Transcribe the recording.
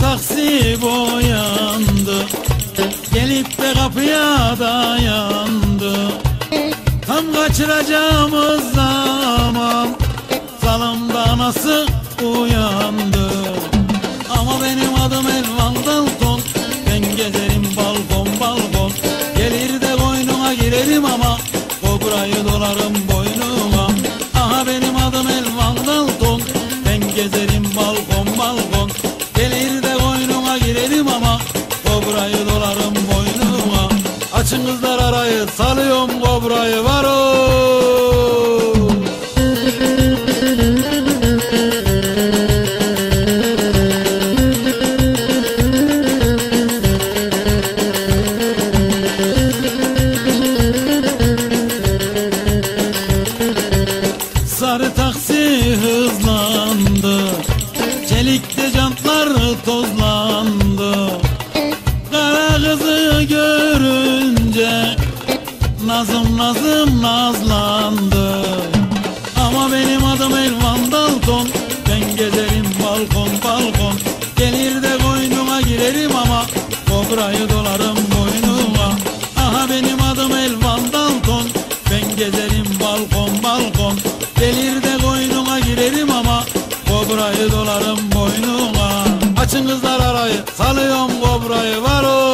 taksi boyandı. Gelip de kapıya dayandı. Tam kaçıracağımız zaman Zalımda anası uyandı. Ama benim adım Elvan Dalton. Ben gezerim balkon balkon. Gelir de koynuma girerim ama Kobrayı dolarım ama Kobrayı dolarım boynuma Açın arayı salıyorum kobrayı var o. Sarı taksi hızlandı Çelikte jantlar tozlandı Nazım nazım nazlandı. Ama benim adım Elvan Dalton. Ben gezerim balkon balkon. Gelir de koynuma girerim ama Kobrayı dolarım boynuma. Aha benim adım Elvan Dalton. Ben gezerim balkon balkon. Gelir de koynuma girerim ama Kobrayı dolarım boynuma. Açın kızlar arayı Salıyorum kobrayı var o